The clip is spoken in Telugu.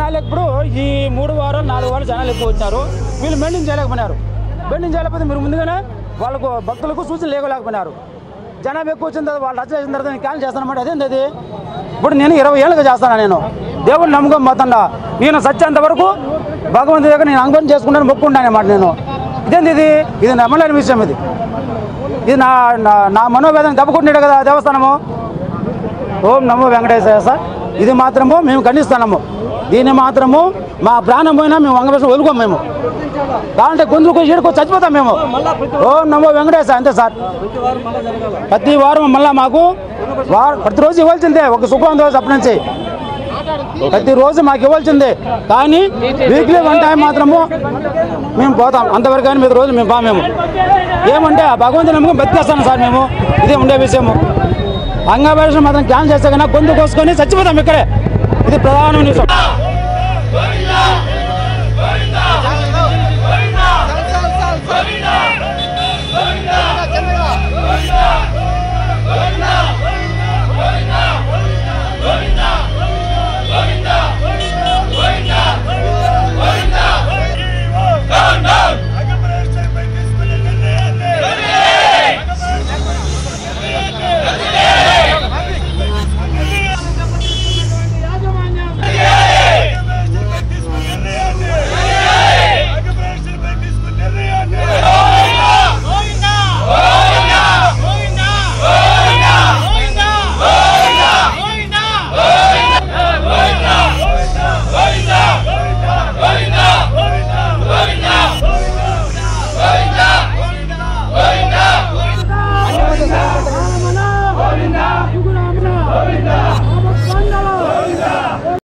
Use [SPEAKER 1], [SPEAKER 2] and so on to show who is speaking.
[SPEAKER 1] ఈ మూడు వారాలు నాలుగు వారాలు జనాలు ఎక్కువ వచ్చారు. వీళ్ళు మెయింటైన్ చేయలేకపోయినారు. మెయింటైన్ చేయలేకపోతే మీరు ముందుగానే వాళ్ళకు భక్తులకు సూచన లేకలేకపోయినారు. జనాభా ఎక్కువ వచ్చిన తర్వాత వాళ్ళు రచ్చ చేసిన తర్వాత నేను క్యాన్ చేస్తానమాట అదేంది అది? ఇప్పుడు నేను ఇరవై ఏళ్ళుగా చేస్తాను నేను? దేవుడిని నమ్మకం పోతుండా నేను సత్యంత వరకు భగవంతుడి దగ్గర నేను అంగం చేసుకుంటాను మొక్కుంటాను అన్నమాట నేను. ఇదేంది ఇది? ఇది నమ్మలేని విషయం ఇది. ఇది నా నా- నా మనోవేదన దెబ్బకుంటున్నాడు కదా దేవస్థానము. ఓం నమో వెంకటేశ్వర సార్. ఇది మాత్రము మేము ఖండిస్తున్నాము. దీన్ని మాత్రము మా ప్రాణం పోయినా మేము వెంకటేశ్వర వదులుకోం మేము. కావాలంటే గొంతుకు ఈడుకో చచ్చిపోతాం మేము. ఓం నమో వెంకటేశ అంతే సార్. ప్రతి వారం మళ్ళా మాకు వారం ప్రతిరోజు ఇవ్వాల్సిందే ఒక సుఖం రోజు అప్పటి నుంచి. ప్రతిరోజు మాకు ఇవ్వాల్సిందే. కానీ వీక్లీ వన్ టైం మాత్రము మేము పోతాం. అంతవరకు కానీ మీద రోజు మేము బా మేము. ఏమంటే ఆ భగవంతుని నమ్మకం బతికేస్తాను సార్ మేము. ఇదే ఉండే విషయము. అంగవేషం మాత్రం క్యాన్సల్ చేస్తే కన్నా గొంతు కోసుకొని చచ్చిపోతాం ఇక్కడే. ఇది ప్రధానమైన విషయం